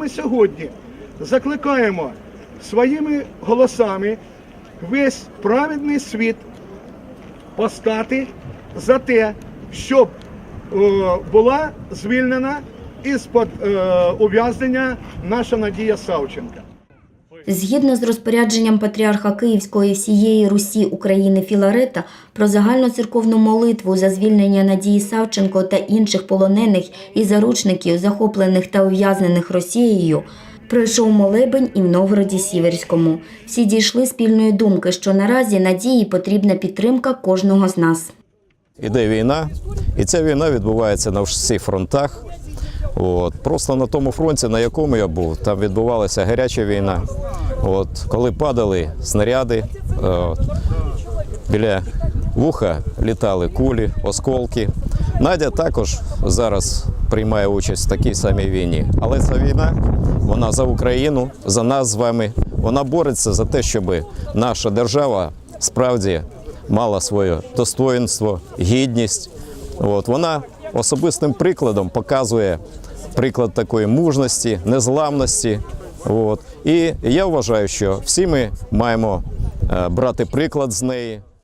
Ми сьогодні закликаємо своїми голосами весь праведний світ постати за те, щоб е, була звільнена із під е, ув'язнення наша Надія Савченка. Згідно з розпорядженням патріарха Київської всієї Русі України Філарета про загальноцерковну молитву за звільнення Надії Савченко та інших полонених і заручників, захоплених та ув'язнених Росією, пройшов молебень і в Новгороді Сіверському. Всі дійшли спільної думки, що наразі Надії потрібна підтримка кожного з нас. Іде війна, і ця війна відбувається на всіх фронтах. От. Просто на тому фронті, на якому я був, там відбувалася гаряча війна. От. Коли падали снаряди, от. біля вуха літали кулі, осколки. Надя також зараз приймає участь в такій самій війні. Але ця війна, вона за Україну, за нас з вами. Вона бореться за те, щоб наша держава справді мала своє достоїнство, гідність. От вона особистим прикладом показує приклад такої мужності, незламності. От. І я вважаю, що всі ми маємо е, брати приклад з неї.